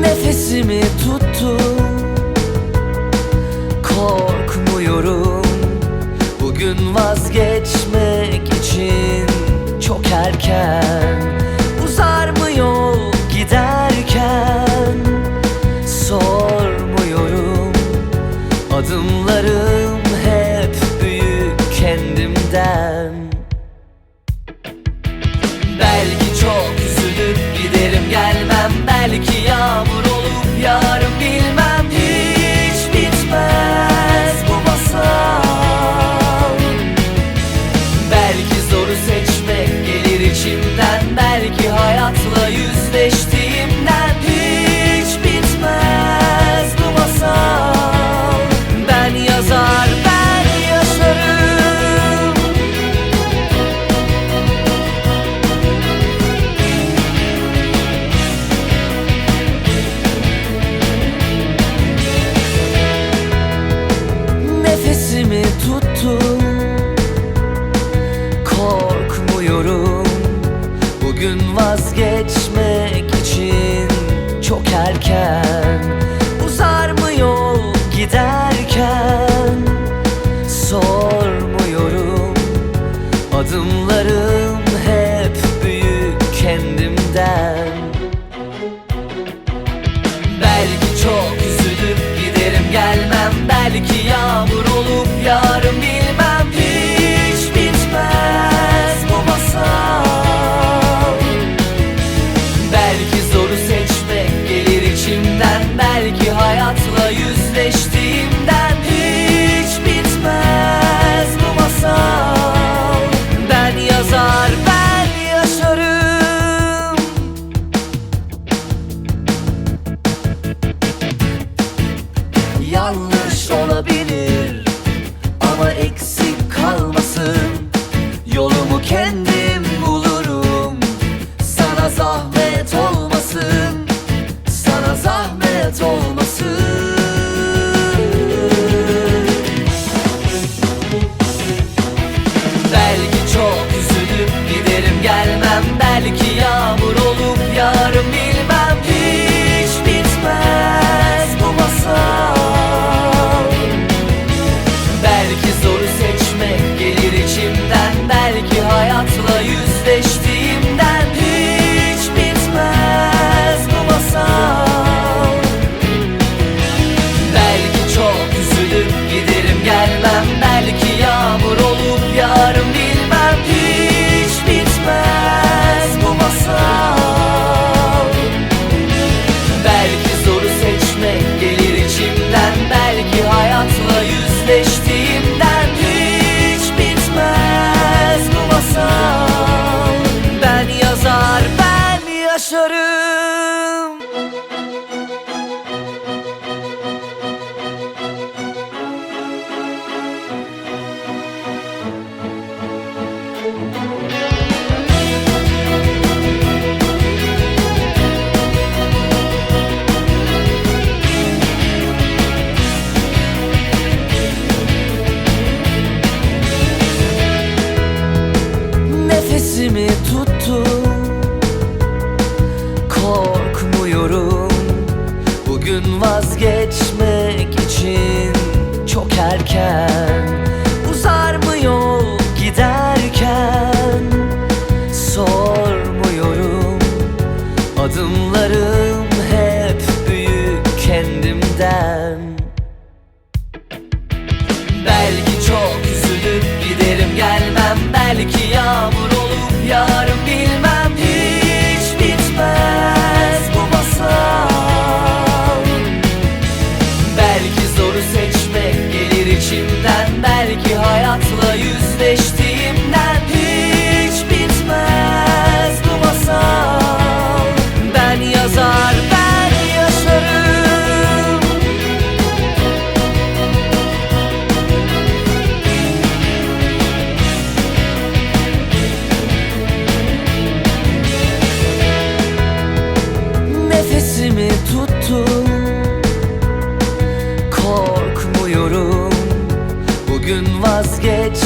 nefesimi tuttum Korkmuyorum. Bugün vazgeçmek için çok erken. vazgeçmek için çok erken Uzar mı yol giderken? Sormuyorum adımlarım hep büyük kendimden. Belki çok üzülüp giderim gelmem. Belki yağmur olup yar olabilir. herkes o yaşarım. Müzik vazgeç.